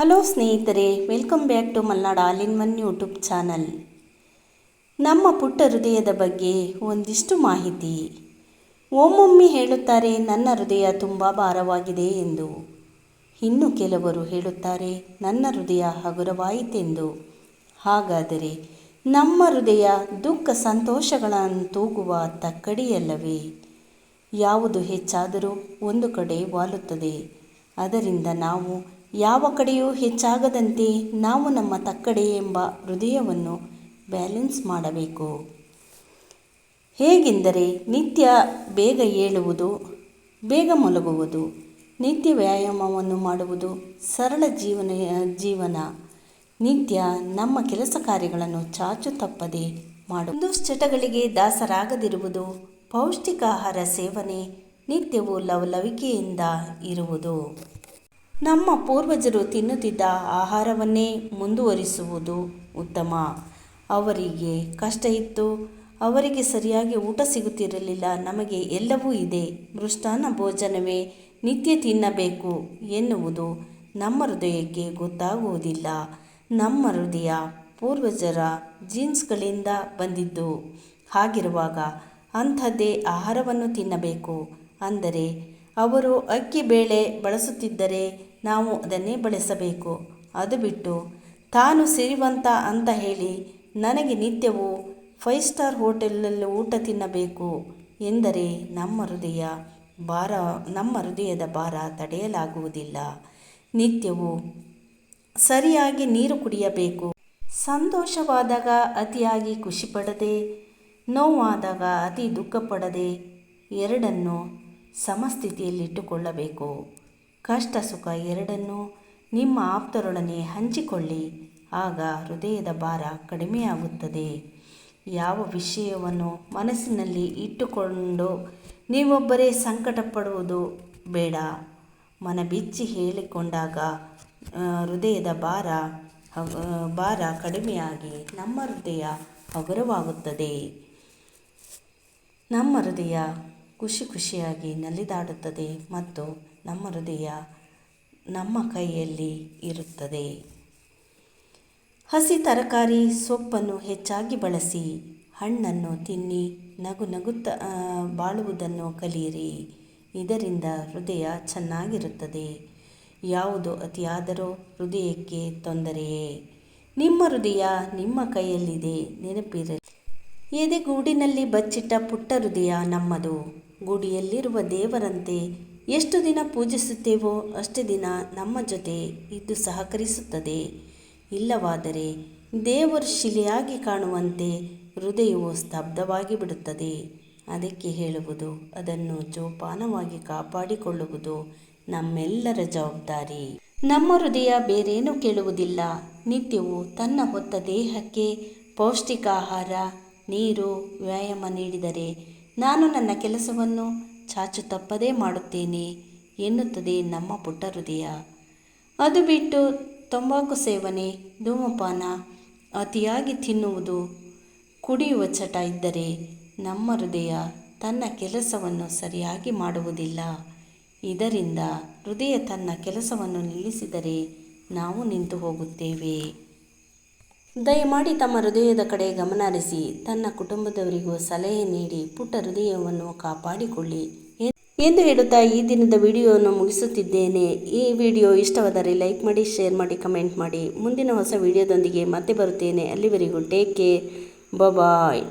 Hello ಸ್ನೇಹಿತರೆ welcome back to Malnad all in one YouTube channel ನಮ್ಮ ಪುಟ್ಟ ಹೃದಯದ ಬಗ್ಗೆ ಒಂದಿಷ್ಟು ಮಾಹಿತಿ. ಒಮ್ಮೊಮ್ಮೆ ಹೇಳುತ್ತಾರೆ, ನನ್ನ ಹೃದಯ ತುಂಬ ಭಾರವಾಗಿದೆ ಎಂದು. ಇನ್ನು ಕೆಲವರು ಹೇಳುತ್ತಾರೆ, ನನ್ನ ಹೃದಯ ಹಗುರವಾಯಿತೆಂದು. ಹಾಗಾದರೆ, ನಮ್ಮ ಹೃದಯ ದುಃಖ ಸಂತೋಷಗಳನ್ನು ತೂಗುವ ತಕ್ಕಡಿಯಲ್ಲವೇ? ಯಾವುದು ಹೆಚ್ಚಾದರೂ ಒಂದು ಕಡೆ ವಾಲುತ್ತದೆ. ಅದರಿಂದ ನಾವು ಯಾವ ಕಡೆಯೂ ಹೆಚ್ಚಾಗದಂತೆ ನಾವು ನಮ್ಮ ತಕ್ಕಡೆ ಎಂಬ ಹೃದಯವನ್ನು ಬ್ಯಾಲೆನ್ಸ್ ಮಾಡಬೇಕು. ಹೇಗೆಂದರೆ ನಿತ್ಯ ಬೇಗ ಏಳುವುದು, ಬೇಗ ಮಲಗುವುದು, ನಿತ್ಯ ವ್ಯಾಯಾಮವನ್ನು ಮಾಡುವುದು ಸರಳ ಜೀವನ ಜೀವನ. ನಿತ್ಯ ನಮ್ಮ ಕೆಲಸ ಕಾರ್ಯಗಳನ್ನು ಚಾಚು ತಪ್ಪದೆ ಮಾಡು. ದುಶ್ಚಟಗಳಿಗೆ ದಾಸರಾಗದಿರುವುದು ಪೌಷ್ಟಿಕ ಆಹಾರ ಸೇವನೆ ನಿತ್ಯವೂ ಲವಲವಿಕೆಯಿಂದ ಇರುವುದು. ನಮ್ಮ ಪೂರ್ವಜರು ತಿನ್ನುತ್ತಿದ್ದ ಆಹಾರವನ್ನೇ ಮುಂದುವರಿಸುವುದು ಉತ್ತಮ. ಅವರಿಗೆ ಕಷ್ಟ ಇತ್ತು. ಅವರಿಗೆ ಸರಿಯಾಗಿ ಊಟ ಸಿಗುತ್ತಿರಲಿಲ್ಲ. ನಮಗೆ ಎಲ್ಲವೂ ಇದೆ. ಮೃಷ್ಟಾನ್ನ ಭೋಜನವೇ ನಿತ್ಯ ತಿನ್ನಬೇಕು ಎನ್ನುವುದು ನಮ್ಮ ಹೃದಯಕ್ಕೆ ಗೊತ್ತಾಗುವುದಿಲ್ಲ. ನಮ್ಮ ಹೃದಯ ಪೂರ್ವಜರ ಜೀನ್ಸ್ಗಳಿಂದ ಬಂದಿದ್ದು. ಹಾಗಿರುವಾಗ ಅಂಥದ್ದೇ ಆಹಾರವನ್ನು ತಿನ್ನಬೇಕು. ಅಂದರೆ ಅವರು ಅಕ್ಕಿ ಬೇಳೆ ಬಳಸುತ್ತಿದ್ದರೆ ನಾವು ಅದನ್ನೇ ಬಳಸಬೇಕು. ಅದು ಬಿಟ್ಟು, ತಾನು ಸಿರಿವಂತ ಅಂತ ಹೇಳಿ ನನಗೆ ನಿತ್ಯವೂ ಫೈವ್ ಸ್ಟಾರ್ ಹೋಟೆಲಲ್ಲಿ ಊಟ ತಿನ್ನಬೇಕು ಎಂದರೆ ನಮ್ಮ ಹೃದಯ ಭಾರ, ನಮ್ಮ ಹೃದಯದ ಭಾರ ತಡೆಯಲಾಗುವುದಿಲ್ಲ. ನಿತ್ಯವೂ ಸರಿಯಾಗಿ ನೀರು ಕುಡಿಯಬೇಕು. ಸಂತೋಷವಾದಾಗ ಅತಿಯಾಗಿ ಖುಷಿಪಡದೆ, ನೋವಾದಾಗ ಅತಿ ದುಃಖಪಡದೆ ಎರಡನ್ನು ಸಮಸ್ಥಿತಿಯಲ್ಲಿಟ್ಟುಕೊಳ್ಳಬೇಕು. ಕಷ್ಟ ಸುಖ ಎರಡನ್ನೂ ನಿಮ್ಮ ಆಪ್ತರೊಡನೆ ಹಂಚಿಕೊಳ್ಳಿ. ಆಗ ಹೃದಯದ ಭಾರ ಕಡಿಮೆಯಾಗುತ್ತದೆ. ಯಾವ ವಿಷಯವನ್ನು ಮನಸ್ಸಿನಲ್ಲಿ ಇಟ್ಟುಕೊಂಡು ನೀವೊಬ್ಬರೇ ಸಂಕಟ ಪಡುವುದು ಬೇಡ. ಮನಬಿಚ್ಚಿ ಹೇಳಿಕೊಂಡಾಗ ಹೃದಯದ ಭಾರ ಭಾರ ಕಡಿಮೆಯಾಗಿ ನಮ್ಮ ಹೃದಯ ಹಗುರವಾಗುತ್ತದೆ. ನಮ್ಮ ಹೃದಯ ಖುಷಿ ಖುಷಿಯಾಗಿ ನಲಿದಾಡುತ್ತದೆ ಮತ್ತು ನಮ್ಮ ಹೃದಯ ನಮ್ಮ ಕೈಯಲ್ಲಿ ಇರುತ್ತದೆ. ಹಸಿ ತರಕಾರಿ ಸೊಪ್ಪನ್ನು ಹೆಚ್ಚಾಗಿ ಬಳಸಿ ಹಣ್ಣನ್ನು ತಿನ್ನಿ, ನಗು ನಗುತ್ತಾ ಬಾಳುವುದನ್ನು ಕಲಿಯಿರಿ. ಇದರಿಂದ ಹೃದಯ ಚೆನ್ನಾಗಿರುತ್ತದೆ. ಯಾವುದು ಅತಿಯಾದರೂ ಹೃದಯಕ್ಕೆ ತೊಂದರೆಯೇ? ನಿಮ್ಮ ಹೃದಯ ನಿಮ್ಮ ಕೈಯಲ್ಲಿದೆ, ನೆನಪಿರಲಿ. ಎದೆಗೂಡಿನಲ್ಲಿ ಬಚ್ಚಿಟ್ಟ ಪುಟ್ಟ ಹೃದಯ ನಮ್ಮದು. ಗುಡಿಯಲ್ಲಿರುವ ದೇವರಂತೆ ಎಷ್ಟು ದಿನ ಪೂಜಿಸುತ್ತೇವೋ ಅಷ್ಟು ದಿನ ನಮ್ಮ ಜೊತೆ ಇದ್ದು ಸಹಕರಿಸುತ್ತದೆ. ಇಲ್ಲವಾದರೆ ದೇವರು ಶಿಲೆಯಾಗಿ ಕಾಣುವಂತೆ ಹೃದಯವು ಸ್ತಬ್ಧವಾಗಿ ಬಿಡುತ್ತದೆ. ಅದಕ್ಕೆ ಹೇಳುವುದು, ಅದನ್ನು ಜೋಪಾನವಾಗಿ ಕಾಪಾಡಿಕೊಳ್ಳುವುದು ನಮ್ಮೆಲ್ಲರ ಜವಾಬ್ದಾರಿ. ನಮ್ಮ ಹೃದಯ ಬೇರೇನೂ ಕೇಳುವುದಿಲ್ಲ. ನಿತ್ಯವು ತನ್ನ ಹೊತ್ತ ದೇಹಕ್ಕೆ ಪೌಷ್ಟಿಕ ಆಹಾರ ನೀರು, ವ್ಯಾಯಾಮ ನೀಡಿದರೆ ನಾನು ನನ್ನ ಕೆಲಸವನ್ನು ಚಾಚು ತಪ್ಪದೇ ಮಾಡುತ್ತೇನೆ ಎನ್ನುತ್ತದೆ ನಮ್ಮ ಪುಟ್ಟ ಹೃದಯ. ಅದು ಬಿಟ್ಟು ತಂಬಾಕು ಸೇವನೆ, ಧೂಮಪಾನ, ಅತಿಯಾಗಿ ತಿನ್ನುವುದು, ಕುಡಿಯುವ ಚಟ ಇದ್ದರೆ ನಮ್ಮ ಹೃದಯ ತನ್ನ ಕೆಲಸವನ್ನು ಸರಿಯಾಗಿ ಮಾಡುವುದಿಲ್ಲ. ಇದರಿಂದ ಹೃದಯ ತನ್ನ ಕೆಲಸವನ್ನು ನಿಲ್ಲಿಸಿದರೆ ನಾವು ನಿಂತು ಹೋಗುತ್ತೇವೆ ದಯಮಾಡಿ ತಮ್ಮ ಹೃದಯದ ಕಡೆ ಗಮನ ಹರಿಸಿ ತನ್ನ ಕುಟುಂಬದವರಿಗೂ ಸಲಹೆ ನೀಡಿ, ಪುಟ್ಟ ಹೃದಯವನ್ನು ಕಾಪಾಡಿಕೊಳ್ಳಿ ಎಂದು ಹೇಳುತ್ತಾ ಈ ದಿನದ ವಿಡಿಯೋವನ್ನು ಮುಗಿಸುತ್ತಿದ್ದೇನೆ. ಈ ವಿಡಿಯೋ ಇಷ್ಟವಾದರೆ ಲೈಕ್ ಮಾಡಿ, ಶೇರ್ ಮಾಡಿ, ಕಮೆಂಟ್ ಮಾಡಿ. ಮುಂದಿನ ಹೊಸ ವಿಡಿಯೋದೊಂದಿಗೆ ಮತ್ತೆ ಬರುತ್ತೇನೆ. ಅಲ್ಲಿವರೆಗೂ ಟೇಕ್ ಕೇರ್. ಬಾಯ್